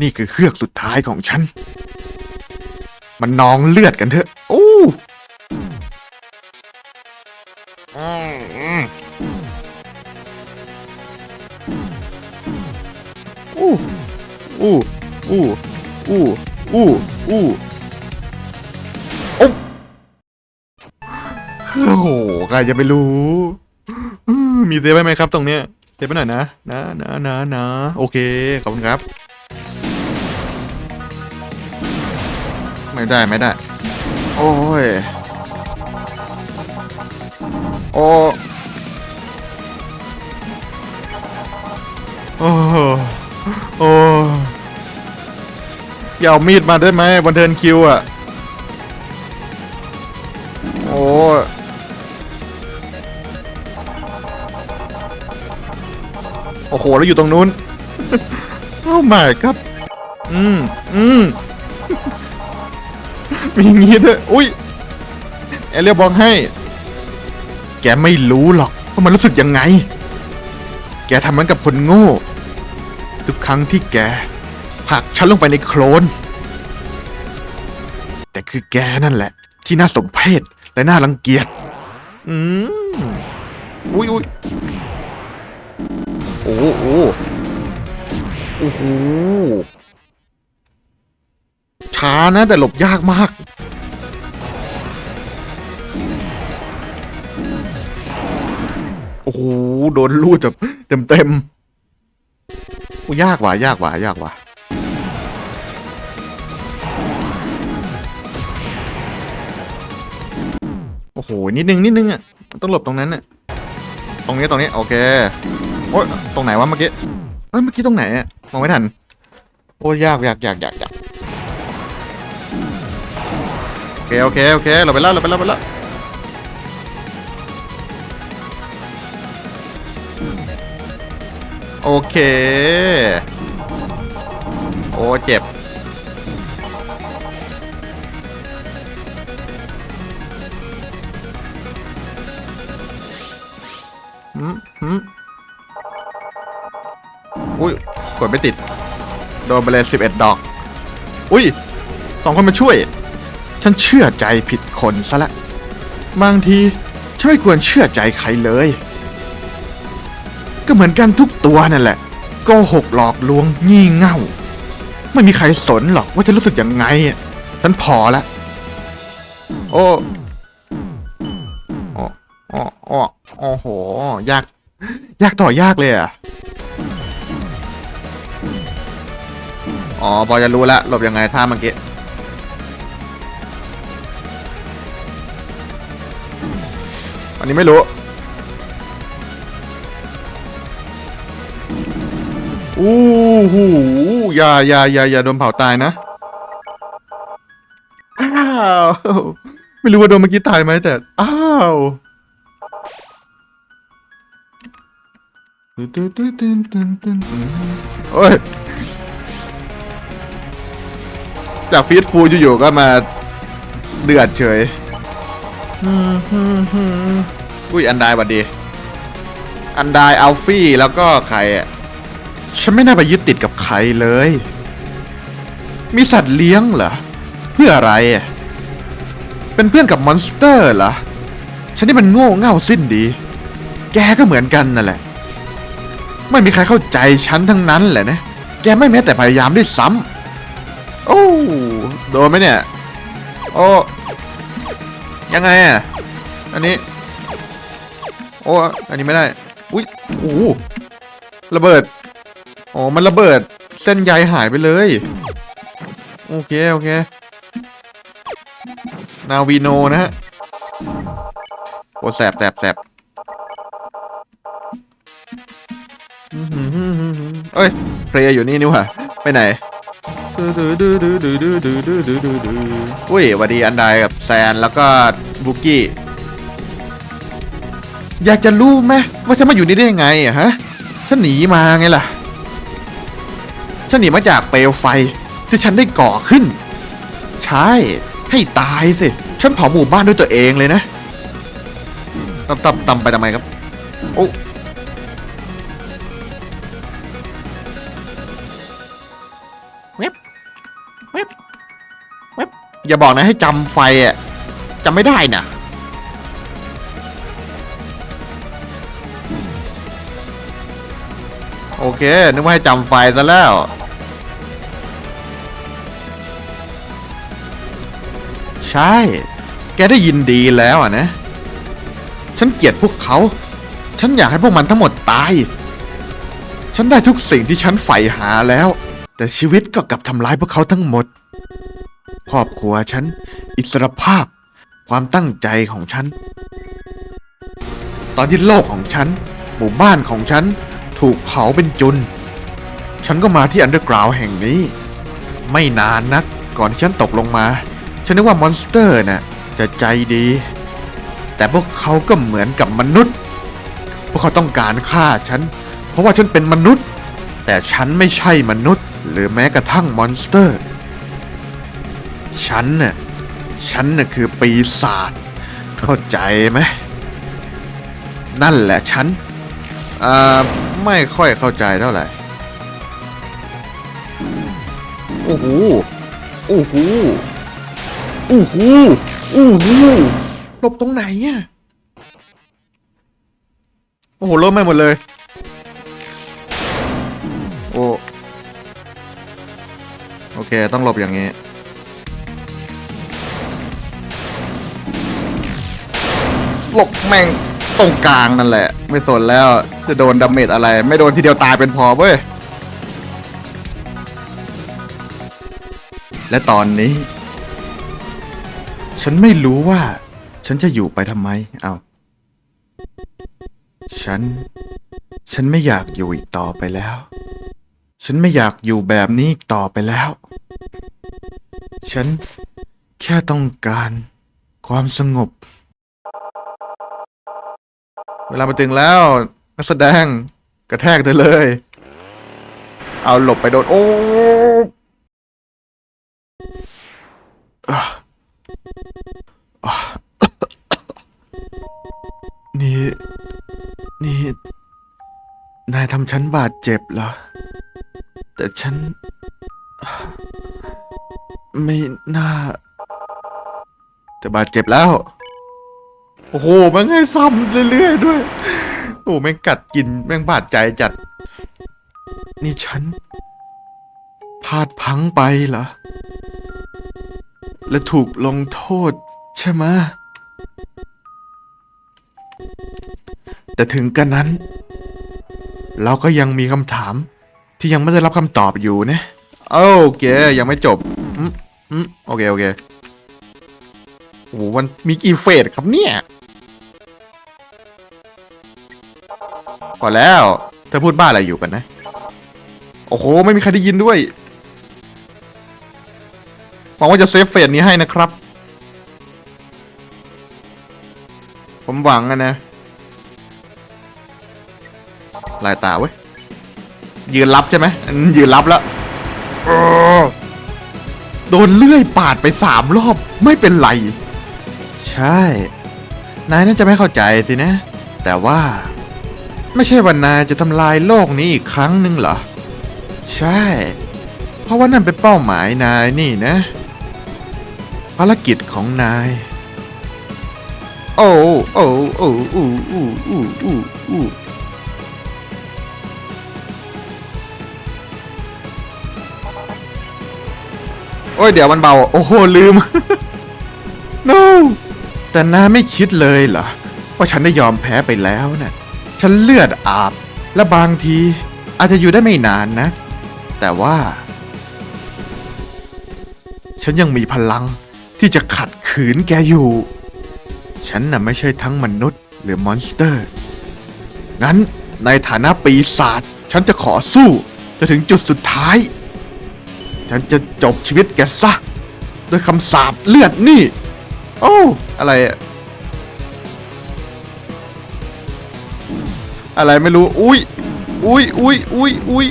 นี่คือเฮือกสุดท้ายของฉัน มันนองเลือดกันเถอะ โอ้อู้อู้อู้อู้อู้อู้โอ้โอ้โหใครจะไปรู้อืมมีเซฟไว้ไหมครับตรงเนี้ยเซฟไปหน่อยนะ นะนะนะนะโอเค ขอบคุณครับ ไม่ได้ไม่ได้ โอ้ย โอ้โอ้โอ้อย่าเอามีดมาได้ไหมบนเทินคิวอะ โอ้โอ้โห แล้วอยู่ตรงนู้น โอ้ไม่ครับอืม อืม มีอย่างงี้ด้วยอุ้ยเอเลียบอกให้ แกไม่รู้หรอกว่ามันรู้สึกยังไง แกทำมันกับคนโง่ ทุกครั้งที่แกผลักฉันลงไปในโคลน แต่คือแกนั่นแหละ ที่น่าสมเพชและน่ารังเกียจ อืมอุ้ยอุ้ยโอ้โหโอ้โห ช้านะแต่หลบยากมาก โอ้โหโดนลูดแบบเต็มเต็มๆยากว่ะยากว่ะยากว่ะโอ้โห นิดนึง นิดนึงอะ ต้องหลบตรงนั้นอะ ตรงนี้ ตรงนี้ โอเค โอ้ยตรงไหนวะเมื่อกี้ เอ้ย เมื่อกี้ตรงไหนอะ มองไม่ทัน โอ้ยยากยากยากยากยาก เคโอเคโอเคเราไปแล้วเราไปแล้วเราไปแล้วโอเค โอ้เจ็บ หืมหืมอุ้ย กดไม่ติด โดนไปเลยสิบเอ็ดดอก อุ้ย สองคนมาช่วย ฉันเชื่อใจผิดคนซะละ บางทีฉันไม่ควรเชื่อใจใครเลย ก็เหมือนกันทุกตัวนั่นแหละโกหกหลอกลวงงี่เง่า ไม่มีใครสนหรอกว่าจะรู้สึกยังไงฉันพอละ โอ้โอ้โอ้โอ้โอ้โหยาก ยากต่อยากเลยอะ อ๋อพอจะรู้แล้วหลบยังไงท่าเมื่อกี้ อันนี้ไม่รู้อู้หูอย่าอย่าอย่าอย่าโดนเผาตายนะอ้าวไม่รู้ว่าโดนเมื่อกี้ตายไหมแต่อ้าวโอ้ยจากฟีดฟูอยู่ๆก็มาเดือดเฉย อุ้ยอันไดบัดดี อันไดอัลฟี่แล้วก็ใครอะ ฉันไม่น่าไปยึดติดกับใครเลย มีสัตว์เลี้ยงเหรอ เพื่ออะไร เป็นเพื่อนกับมอนสเตอร์เหรอ ฉันนี่มันโง่เง่าสิ้นดี แกก็เหมือนกันนั่นแหละ ไม่มีใครเข้าใจฉันทั้งนั้นแหละนะ แกไม่แม้แต่พยายามด้วยซ้ำโอ้โดนไหมเนี่ย โอ้ ยังไงอะ อันนี้ โอ้อันนี้ไม่ได้ อุ้ยโอ้โหระเบิด อ๋อ มันระเบิด เส้นใยหายไปเลย โอเค โอเค นาวีโนนะฮะ โอ้แสบแสบแสบเอ้ยเพลย์อยู่นี่นี่หว่า ไปไหน อุ้ยวัดดีอันไดกับแซนแล้วก็บุกกี้อยากจะรู้ไหมว่าฉันมาอยู่นี่ได้ยังไงอะฮะฉันหนีมาไงล่ะฉันหนีมาจากเปลวไฟที่ฉันได้ก่อขึ้น ใช่ ให้ตายสิ ฉันเผาหมู่บ้านด้วยตัวเองเลยนะตำตำตำไปทำไมครับ โอ้ อย่าบอกนะให้จำไฟอะจำไม่ได้น่ะโอเค นึกว่าให้จำไฟซะแล้ว ใช่ แกได้ยินดีแล้วอะนะ ฉันเกลียดพวกเขา ฉันอยากให้พวกมันทั้งหมดตาย ฉันได้ทุกสิ่งที่ฉันใฝ่หาแล้ว แต่ชีวิตก็กลับทำร้ายพวกเขาทั้งหมด ครอบครัวฉัน อิสรภาพ ความตั้งใจของฉัน ตอนที่โลกของฉัน หมู่บ้านของฉัน ถูกเผาเป็นจุน ฉันก็มาที่อันเดอร์กราวแห่งนี้ ไม่นานนักก่อนที่ฉันตกลงมา ฉันนึกว่ามอนสเตอร์น่ะจะใจดี แต่พวกเขาก็เหมือนกับมนุษย์ พวกเขาต้องการฆ่าฉัน เพราะว่าฉันเป็นมนุษย์ แต่ฉันไม่ใช่มนุษย์ หรือแม้กระทั่งมอนสเตอร์ ฉันน่ะฉันน่ะคือปีศาจเข้าใจไหมนั่นแหละฉันอ่าไม่ค่อยเข้าใจเท่าไหร่โอ้โหโอ้โหโอ้โหโอ้โหหลบตรงไหนอะโอ้โหเริ่มไม่หมดเลยโอ้โอเค ต้องหลบอย่างนี้ หลบแม่งตรงกลางนั่นแหละ ไม่สนแล้วจะโดนดาเมจอะไร ไม่โดนทีเดียวตายเป็นพอเว้ย และตอนนี้ ฉันไม่รู้ว่า ฉันจะอยู่ไปทำไม เอาฉัน ฉันไม่อยากอยู่อีกต่อไปแล้ว ฉันไม่อยากอยู่แบบนี้อีกต่อไปแล้ว ฉันแค่ต้องการความสงบ เวลามาถึงแล้วนักแสดงกระแทกเธอเลย เอาหลบไปโดนโอ้นี่ นี่ นายทำฉันบาดเจ็บเหรอ แต่ฉัน ไม่น่า จะบาดเจ็บแล้ว โอ้โหแม่งให้ซ้ำเรื่อยๆด้วย โอ้แม่งกัดกินแม่งบาดใจจัด นี่ฉันพลาดพังไปเหรอ และถูกลงโทษใช่ไหมแต่ถึงกันนั้น เราก็ยังมีคำถามที่ยังไม่ได้รับคำตอบอยู่นะโอเค ยังไม่จบอืมอืมโอเค โอเคโอ้โหมันมีกี่เฟสครับเนี่ย พอนแล้วเธอพูดบ้าอะไรอยู่กันนะ โอ้โห ไม่มีใครได้ยินด้วยหวังว่าจะเซฟเฟสนี้ให้นะครับ ผมหวังอะนะลายตาเว้ย ยืนรับใช่ไหมยืนรับแล้วโดนเลื่อยปาดไปสามรอบไม่เป็นไร ใช่ นายน่าจะไม่เข้าใจสินะ แต่ว่า ไม่ใช่ว่านายจะทำลายโลกนี้อีกครั้งหนึ่งเหรอ ใช่ เพราะว่านั่นเป็นเป้าหมายนายนี่นะ ภารกิจของนาย โอ้โอ้โอ้อู้อู้อู้อู้อู้โอ้ยเดี๋ยวมันเบา โอ้โหลืม no แต่นายไม่คิดเลยเหรอว่าฉันได้ยอมแพ้ไปแล้วนะ่ะ ฉันเลือดอาบ และบางทีอาจจะอยู่ได้ไม่นานนะ แต่ว่า ฉันยังมีพลังที่จะขัดขืนแกอยู่ ฉันน่ะไม่ใช่ทั้งมนุษย์หรือมอนสเตอร์ งั้นในฐานะปีศาจฉันจะขอสู้จนถึงจุดสุดท้าย ฉันจะจบชีวิตแกซะด้วยคำสาปเลือดนี่ โอ้ อะไรอะ อะไรไม่รู้ อุ้ย อุ้ย อุ้ย อุ้ย อุ้ย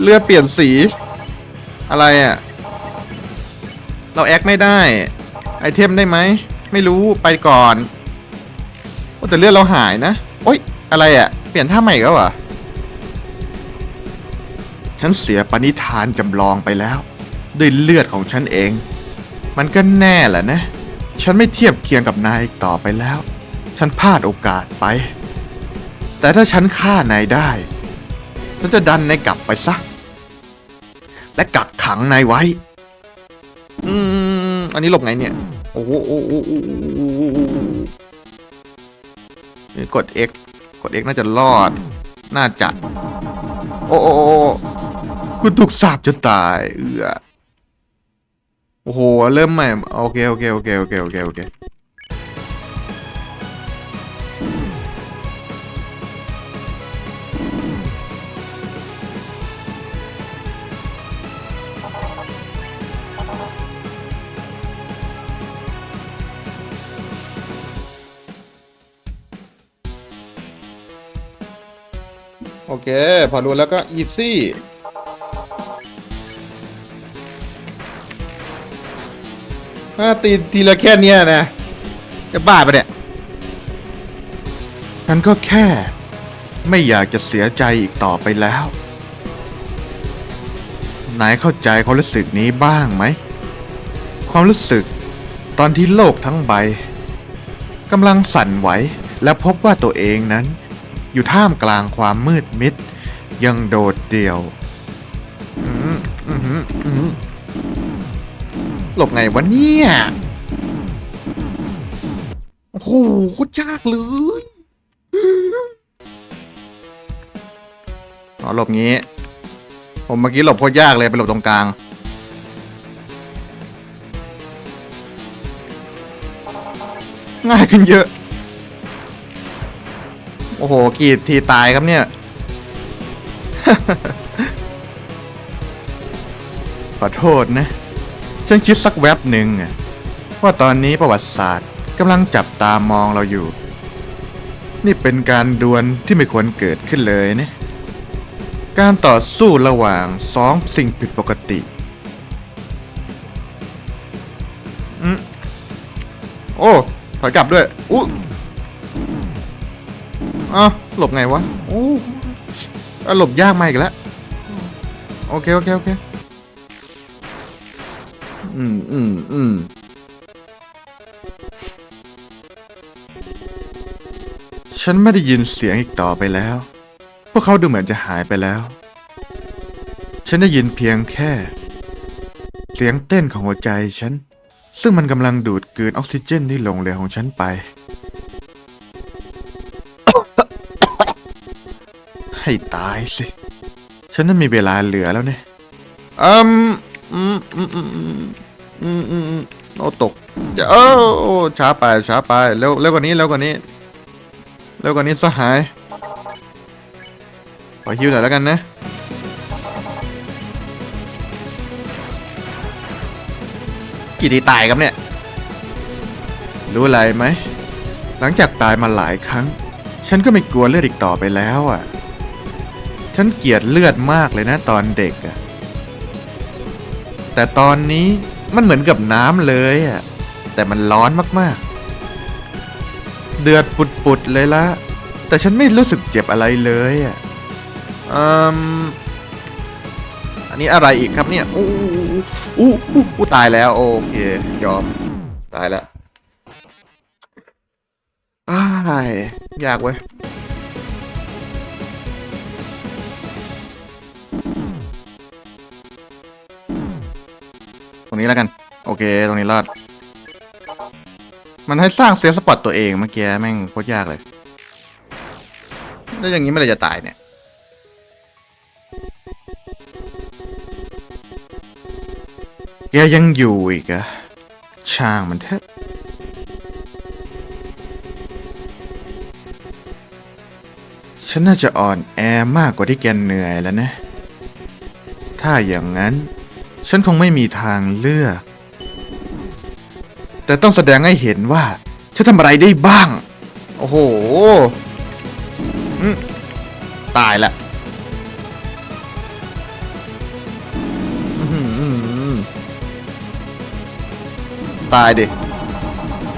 เลือดเปลี่ยนสี อะไรอะ่ะ เราแอคไม่ได้ ไอเทมได้ไหม ไม่รู้ ไปก่อนโอ้แต่เลือดเราหายนะ โอ๊ยอะไรอะ่ะ เปลี่ยนท่าใหม่ก็วะฉันเสียปณิธานจำลองไปแล้ว ด้วยเลือดของฉันเอง มันก็แน่แหละนะ ฉันไม่เทียบเคียงกับนายอีกต่อไปแล้ว ฉันพลาดโอกาสไป แต่ถ้าฉันฆ่านายได้ ฉันจะดันนายกลับไปซะ และกักขังนายไว้ อืม อันนี้หลบไงเนี่ย โอ้โหโอ้โหโอ้โหโอ้โหโอ้โหนี่กด X กด X น่าจะรอด น่าจะ โอ้โอคุณถูกสาบจนตาย เออโอ้โห เริ่มใหม่ โอเค โอเค โอเค โอเค โอเคโอเค เค พอรู้แล้วก็อีซี่ถ้าตีทีละแค่เนี้ยนะ จะบ้าไปะเนี่ย ฉันก็แค่ ไม่อยากจะเสียใจอีกต่อไปแล้ว นายเข้าใจความรู้สึกนี้บ้างไหม ความรู้สึกตอนที่โลกทั้งใบกำลังสั่นไหวและพบว่าตัวเองนั้น อยู่ท่ามกลางความมืดมิด ยังโดดเดี่ยวหลบไงวะเนี่ย โอ้โหโคตรยากเลยอ๋อหลบงี้ ผมเมื่อกี้หลบโคตรยากเลยไปหลบตรงกลาง ง่ายขึ้นเยอะ โอ้โห กี่ทีตายครับเนี่ย ขอโทษนะ ฉันคิดสักแวบหนึ่งว่าตอนนี้ประวัติศาสตร์กำลังจับตามองเราอยู่ นี่เป็นการดวลที่ไม่ควรเกิดขึ้นเลยนะ การต่อสู้ระหว่างสองสิ่งผิดปกติโอ้ ถอยกลับด้วย อู้ อ้าวหลบไงวะโอ้อะหลบยากมาอีกแล้ว โอเค โอเค โอเค อืมอืมอืมฉันไม่ได้ยินเสียงอีกต่อไปแล้ว พวกเขาดูเหมือนจะหายไปแล้ว ฉันได้ยินเพียงแค่ เสียงเต้นของหัวใจฉัน ซึ่งมันกำลังดูดกลืนออกซิเจนที่หลงเหลือของฉันไป ให้ตายสิ ฉันนั้นมีเวลาเหลือแล้วเนี่ยอืมอืมอืมอืมอืมอืมโอตกเออช้าไปช้าไปเร็วเร็วกว่านี้เร็วกว่านี้เร็วกว่านี้สหายขอฮิวหน่อยแล้วกันนะกี่ทีตายครับเนี่ย รู้อะไรไหม หลังจากตายมาหลายครั้ง ฉันก็ไม่กลัวเลือดอีกต่อไปแล้วอะ ฉันเกลียดเลือดมากเลยนะตอนเด็กอะแต่ตอนนี้มันเหมือนกับน้ำเลยอะแต่มันร้อนมากๆ เดือดปุดๆเลยละ แต่ฉันไม่รู้สึกเจ็บอะไรเลยอะอืมอันนี้อะไรอีกครับเนี่ยอู้อู้อู้อู้ตายแล้วโอเคยอมตายแล้วอ้ายยากเว้ย ตรงนี้แล้วกัน โอเค ตรงนี้รอด มันให้สร้างเซฟสปอตตัวเองเมื่อกี้แม่งโคตรยากเลย แล้วอย่างนี้ไม่ได้จะตายเนี่ยแกยังอยู่อีกอะช่างมันเถอะฉันน่าจะอ่อนแอมากกว่าที่แกเหนื่อยแล้วนะ ถ้าอย่างนั้น ฉันคงไม่มีทางเลือก แต่ต้องแสดงให้เห็นว่าฉันทำอะไรได้บ้าง โอ้โหตายละตายดิ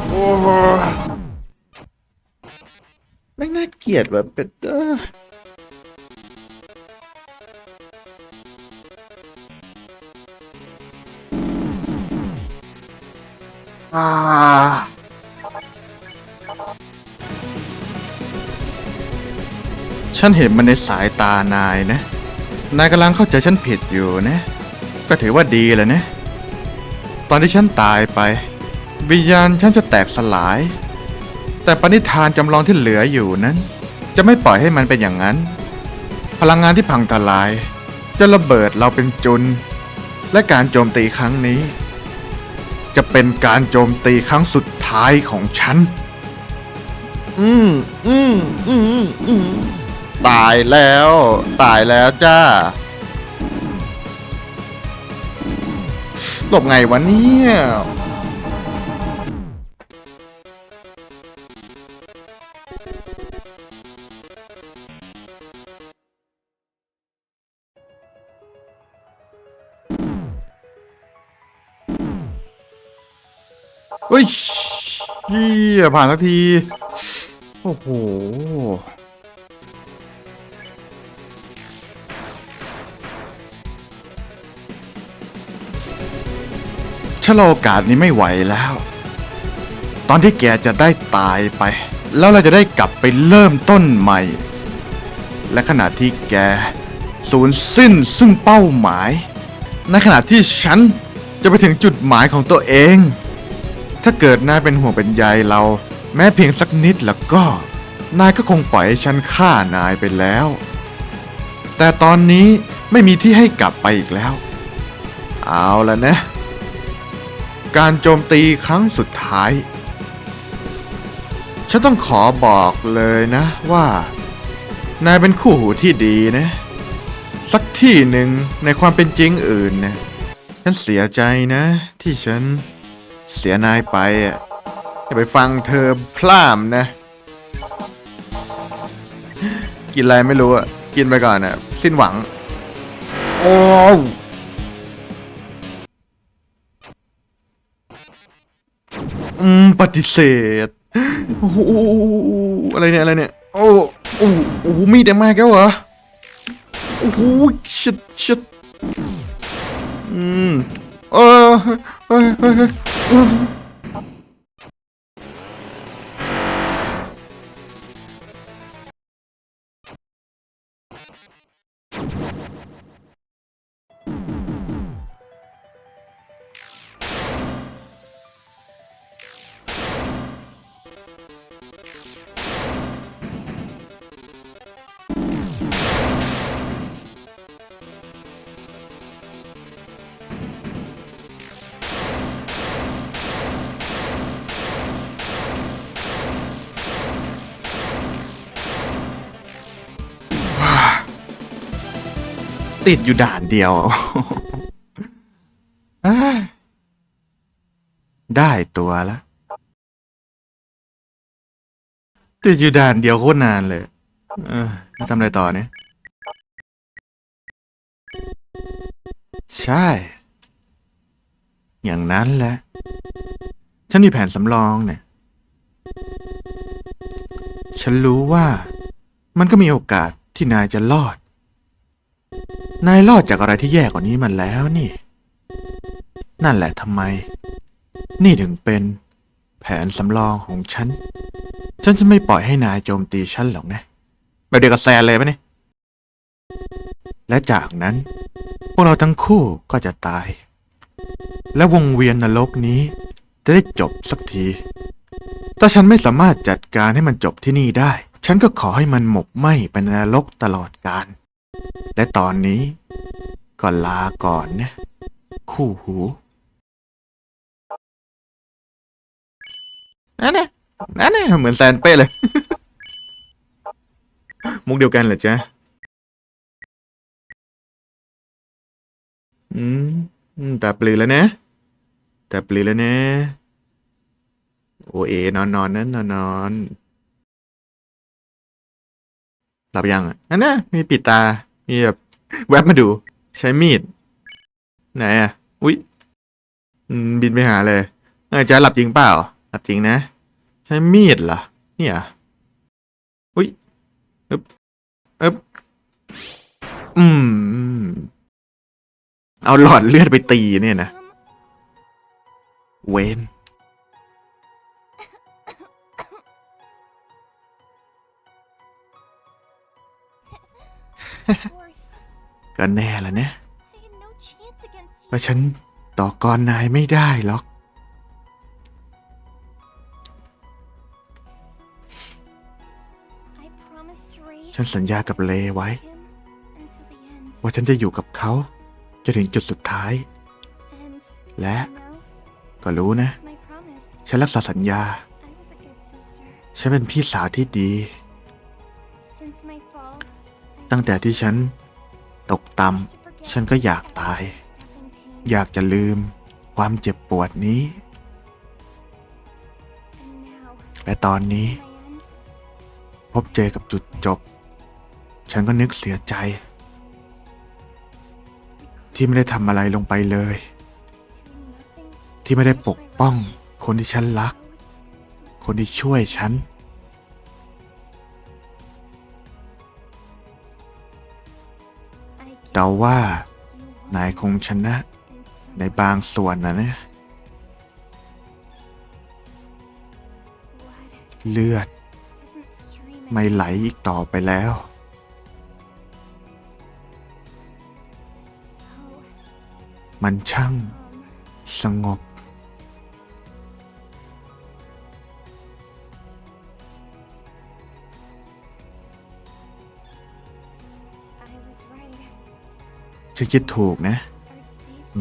โอ้โหไม่งน่าเกลียดแบบเป็นเออ ฉันเห็นมันในสายตานายนะ นายกำลังเข้าใจฉันผิดอยู่นะ ก็ถือว่าดีแหละนะ ตอนที่ฉันตายไป วิญญาณฉันจะแตกสลาย แต่ปณิธานจำลองที่เหลืออยู่นั้น จะไม่ปล่อยให้มันเป็นอย่างนั้น พลังงานที่พังทลาย จะระเบิดเราเป็นจุน และการโจมตีครั้งนี้ จะเป็นการโจมตีครั้งสุดท้ายของฉัน อืมอืมอืมอืมตายแล้ว ตายแล้วจ้า หลบไงวะเนี่ย ฮ้ยเฮียผ่านสักที โอ้โห ชะลอโอกาสนี้ไม่ไหวแล้ว ตอนที่แกจะได้ตายไป แล้วเราจะได้กลับไปเริ่มต้นใหม่ และขณะที่แกสูญสิ้นซึ่งเป้าหมาย ในขณะที่ฉันจะไปถึงจุดหมายของตัวเอง ถ้าเกิดนายเป็นห่วงเป็นใยเรา แม้เพียงสักนิดแล้วก็ นายก็คงปล่อยให้ฉันฆ่านายไปแล้ว แต่ตอนนี้ไม่มีที่ให้กลับไปอีกแล้ว เอาละนะ การโจมตีครั้งสุดท้าย ฉันต้องขอบอกเลยนะว่า นายเป็นคู่หูที่ดีนะ สักที่หนึ่งในความเป็นจริงอื่นนะฉันเสียใจนะที่ฉัน เสียนายไปอะอย่าไปฟังเธอพล่ามนะ กินอะไรไม่รู้อะ กินไปก่อนอะ สิ้นหวัง โอ้วอืมปฏิเสธ โอ้โหอะไรเนี่ย อะไรเนี่ย โอ้โอ้โอ้โหมีดแดงมากแล้วเหรอ โอ้โหชิดชิดอืมเออเฮ้ยเฮ้ย เติดอยู่ด่านเดียว ได้ตัวละ ติดอยู่ด่านเดียวโคตรนานเลย เออทำอะไรต่อเนี่ย ใช่ อย่างนั้นแหละ ฉันมีแผนสำรองเนี่ย ฉันรู้ว่ามันก็มีโอกาสที่นายจะรอด นายรอดจากอะไรที่แย่กว่านี้มันแล้วนี่ นั่นแหละทำไม นี่ถึงเป็นแผนสำรองของฉัน ฉันจะไม่ปล่อยให้นายโจมตีฉันหรอกนะแบบเดียวกับแซนเลยปะเนี่ย และจากนั้น พวกเราทั้งคู่ก็จะตาย และวงเวียนนรกนี้ จะได้จบสักที ถ้าฉันไม่สามารถจัดการให้มันจบที่นี่ได้ ฉันก็ขอให้มันหมกไหม้ไปในนรกตลอดกาล และตอนนี้ก็ลาก่อนนะ คู่หูนั่นเนี่ยนั่นเนี่ยเหมือนแซนเป้เลย มุกเดียวกันเหรอจ๊ะ อืมแต่ปลือแล้วนะแต่ปลือแล้วนะ โอเอนอนนอนนั้นนอนนอนหลับยังอะนั่นนะมีปิดตา มีแบบแวบมาดู ใช้มีด ไหนอะ อุ้ยบินไปหาเลยอาจารย์หลับจริงเปล่า หลับจริงนะ ใช้มีดเหรอ เนี่ย อุ้ยอึบอึบอืม เอาหลอดเลือดไปตีเนี่ยนะ เวนฮ ก็แน่ละเนี่ย I had no chance against you. ว่าฉันต่อกรนายไม่ได้หรอก I promised Ray ฉันสัญญากับเลไว้ him until the end. ว่าฉันจะอยู่กับเขาจนถึงจุดสุดท้าย And และ you know, ก็รู้นะ it's my promise. ฉันรักษาสัญญา I was a good sister. ฉันเป็นพี่สาวที่ดี Since my fall, I ตั้งแต่ที่ฉัน ตกต่ำฉันก็อยากตาย อยากจะลืมความเจ็บปวดนี้ และตอนนี้ พบเจอกับจุดจบ ฉันก็นึกเสียใจ ที่ไม่ได้ทำอะไรลงไปเลย ที่ไม่ได้ปกป้องคนที่ฉันรัก คนที่ช่วยฉัน เดาว่านายคงชนะในบางส่วนนะเนี่ยเลือด ไม่ไหลอีกต่อไปแล้ว มันช่างสงบ ฉันคิดถูกนะ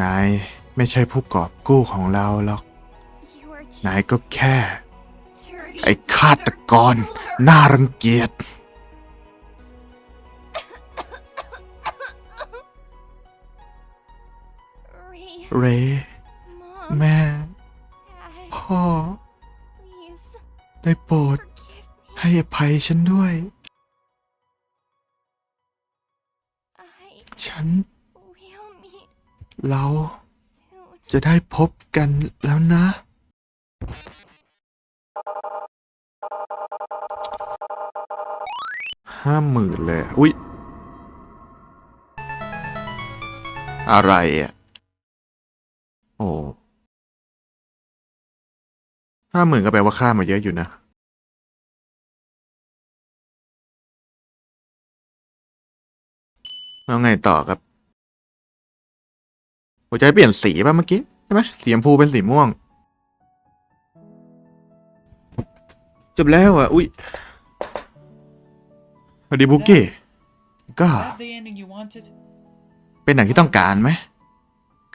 นายไม่ใช่ผู้กอบกู้ของเราหรอก นายก็แค่ ไอ้ฆาตกรน่ารังเกียจ เร แม่ พ่อ ได้โปรด ให้อภัยฉันด้วย ฉัน เราจะได้พบกันแล้วนะ ห้าหมื่นเลย อุ๊ย อะไรอะ โอ้ห้าหมื่นก็แปลว่าค่ามาเยอะอยู่นะแล้วไงต่อครับ หัวใจเปลี่ยนสีป่ะเมื่อกี้ใช่ไหมสีชมพูเป็นสีม่วง จบแล้วอะ อุ๊ยสวัสดีบุกกี้ก็ Is that the ending you wanted? เป็นหนังที่ต้องการไหม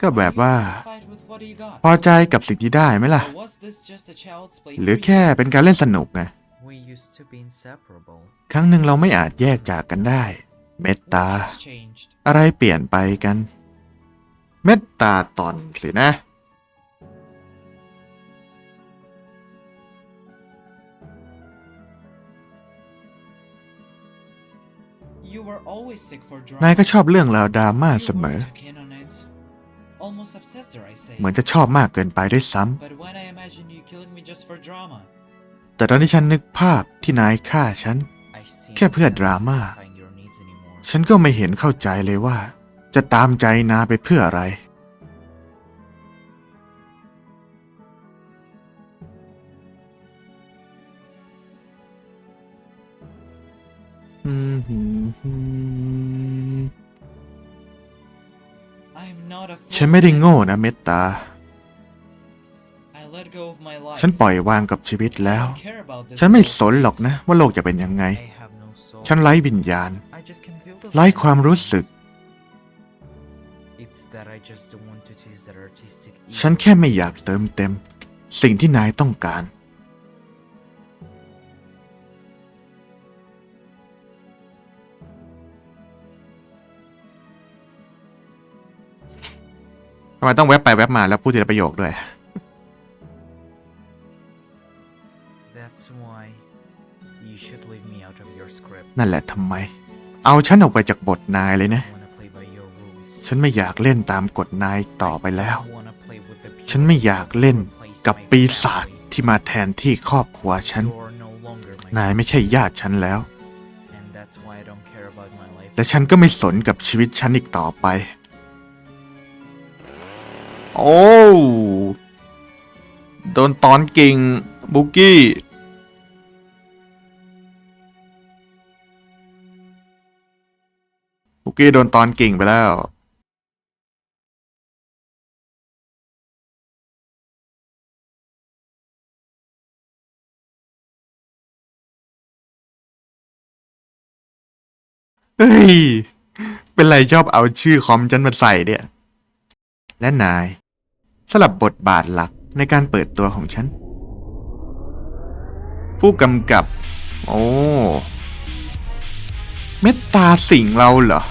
ก็แบบว่า Satisfied with what you got? พอใจกับสิ่งที่ได้ไหมล่ะ Or was this just a child's play หรือ for แค่ you? เป็นการเล่นสนุกไง We used to be inseparable. ครั้งหนึ่งเราไม่อาจแยกจากกันได้ เมตตา What has changed? อะไรเปลี่ยนไปกัน เมตตาตอนสินะ You were always sick for นาย drama. ก็ชอบเรื่องราวดราม่า You เสมอ were too keen on it. Almost obsessed, dare I say. เหมือนจะชอบมากเกินไปด้วยซ้ But when I imagine you killing me just for drama, ำแต่ตอนที่ฉันนึกภาพที่นายฆ่าฉัน I see แค่เพื่อ no sense ดราม่า satisfying your needs anymore. ฉันก็ไม่เห็นเข้าใจเลยว่า จะตามใจนาไปเพื่ออะไร I'm not a ฉันไม่ได้โง่นะเมตตา I let go of my life. ฉันปล่อยวางกับชีวิตแล้ว I don't care about this ฉันไม่ world. สนหรอกนะว่าโลกจะเป็นยังไง I have no soul. ฉันไร้วิญญาณ I just can feel those ไร้ความรู้สึก ฉันแค่ไม่อยากเติมเต็ม สิ่งที่นายต้องการ ทำไมต้องแวบไปแวบมาแล้วพูดทีละประโยคด้วย That's why you should leave me out of your script. นั่นแหละทำไม เอาฉันออกไปจากบทนายเลยนะ I wanna play by your rules. ฉันไม่อยากเล่นตามกฎนายต่อไปแล้ว I wanna ฉันไม่อยากเล่นกับปีศาจที่มาแทนที่ครอบครัวฉัน นายไม่ใช่ญาติฉันแล้ว และฉันก็ไม่สนกับชีวิตฉันอีกต่อไป โอ้ โดนตอนกิ่งบุกกี้กกี้โดนตอนกิ่งไปแล้ว เฮ้ย เป็นไรชอบเอาชื่อคอมฉันมาใส่เนี่ย และนายสลับบทบาทหลักในการเปิดตัวของฉัน ผู้กำกับ โอ้ เมตตาสิงเราเหรอ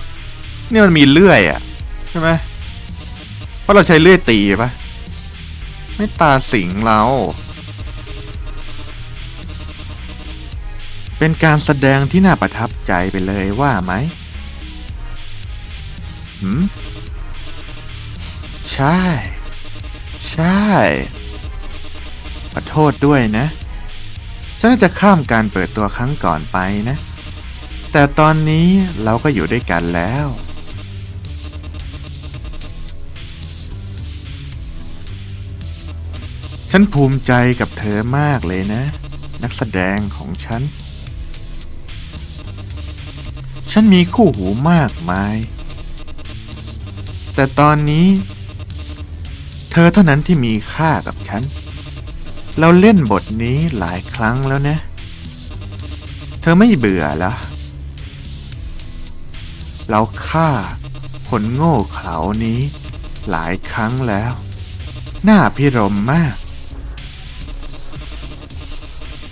นี่มันมีเลื่อยอะใช่ไหมเพราะเราใช้เลื่อยตีปะเมตตาสิงเรา เป็นการแสดงที่น่าประทับใจไปเลยว่าไหมหืมใช่ ใช่ขอโทษด้วยนะ ฉันน่าจะข้ามการเปิดตัวครั้งก่อนไปนะ แต่ตอนนี้เราก็อยู่ด้วยกันแล้ว ฉันภูมิใจกับเธอมากเลยนะ นักแสดงของฉัน ฉันมีคู่หูมากมาย แต่ตอนนี้ เธอเท่านั้นที่มีค่ากับฉัน เราเล่นบทนี้หลายครั้งแล้วนะ เธอไม่เบื่อเหรอ เราฆ่าคนโง่เขลานี้ หลายครั้งแล้วน่าพิรมมาก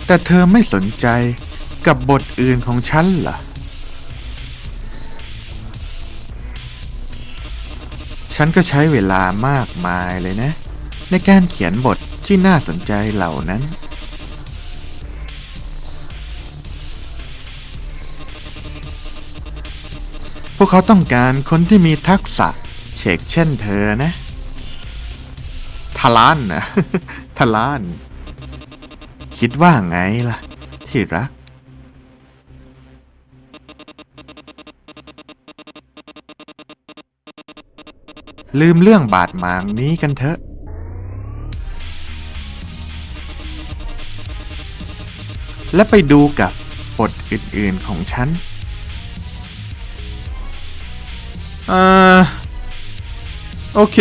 แต่เธอไม่สนใจกับบทอื่นของฉันเหรอ ฉันก็ใช้เวลามากมายเลยนะ ในการเขียนบทที่น่าสนใจเหล่านั้น พวกเขาต้องการคนที่มีทักษะเฉกเช่นเธอนะทลานนะทลาน คิดว่าไงล่ะ ที่รัก ลืมเรื่องบาดหมางนี้กันเถอะ และไปดูกับบทอื่นๆของฉันอ่าโอเค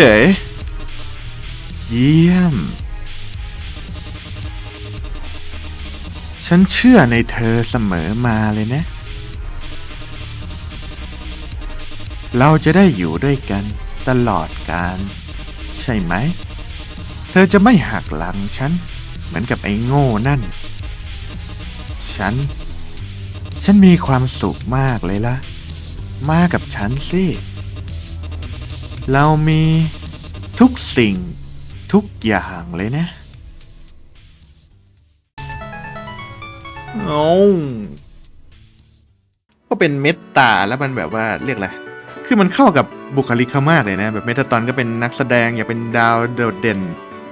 เยี่ยม ฉันเชื่อในเธอเสมอมาเลยนะ เราจะได้อยู่ด้วยกัน ตลอดกาลใช่ไหม เธอจะไม่หักหลังฉัน เหมือนกับไอ้โง่นั่น ฉัน ฉันมีความสุขมากเลยล่ะมากับฉันสิ เรามีทุกสิ่งทุกอย่างเลยนะโอ้ก็เป็นเมตตาแล้วมันแบบว่าเรียกอะไร คือมันเข้ากับบุคลิกเขามากเลยนะ แบบเมตาตอนก็เป็นนักแสดงอยากเป็นดาวโดดเด่น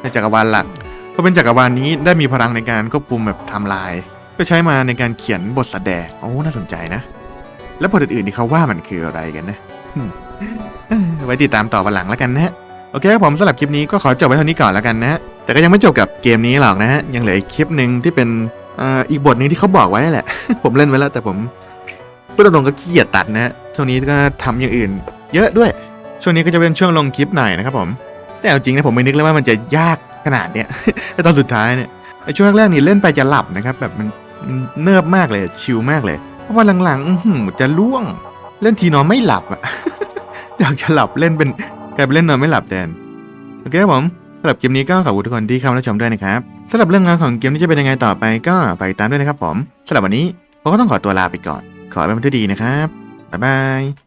ในจักรวาลหลักก็เป็นจักรวาลนี้ได้มีพลังในการควบคุมแบบทำลายก็ใช้มาในการเขียนบทแสดงโอ้น่าสนใจนะ แล้วบทอื่นๆที่เขาว่ามันคืออะไรกันนะไว้ติดตามต่อวันหลังแล้วกันนะโอเคครับผมสำหรับคลิปนี้ก็ขอจบไว้เท่านี้ก่อนแล้วกันนะแต่ก็ยังไม่จบกับเกมนี้หรอกนะฮะยังเหลืออีกคลิปหนึ่งที่เป็นอ,อีกบทหนึ่งที่เขาบอกไว้แหละ ผมเล่นไว้แล้วแต่ผม พูดตรงๆก็ขี้เกียจตัดนะฮะช่วงนี้ก็ทำอย่างอื่น เยอะด้วย ช่วงนี้ก็จะเป็นช่วงลงคลิปหน่อยนะครับผม แต่เอาจริงนะผมไม่นึกเลยว่ามันจะยากขนาดเนี้ยแต่ตอนสุดท้ายเนี่ยไอช่วงแรกๆนี่เล่นไปจะหลับนะครับ แบบมันเนิบมากเลยชิลมากเลยเพราะว่าหลังๆจะล่วง เล่นทีนอนไม่หลับอะอยากจะหลับเล่นเป็นกลายเป็นเล่นนอนไม่หลับแทนโอเคครับผมสำหรับเกมนี้ก็ขอบคุณทุกคนที่เข้ามารับชมด้วยนะครับสำหรับเรื่องราวของเกมนี้จะเป็นยังไงต่อไปก็ไปตามด้วยนะครับผมสำหรับวันนี้ผมก็ต้องขอตัวลาไปก่อน ขอให้เป็นวันที่ดีนะครับ บ๊ายบาย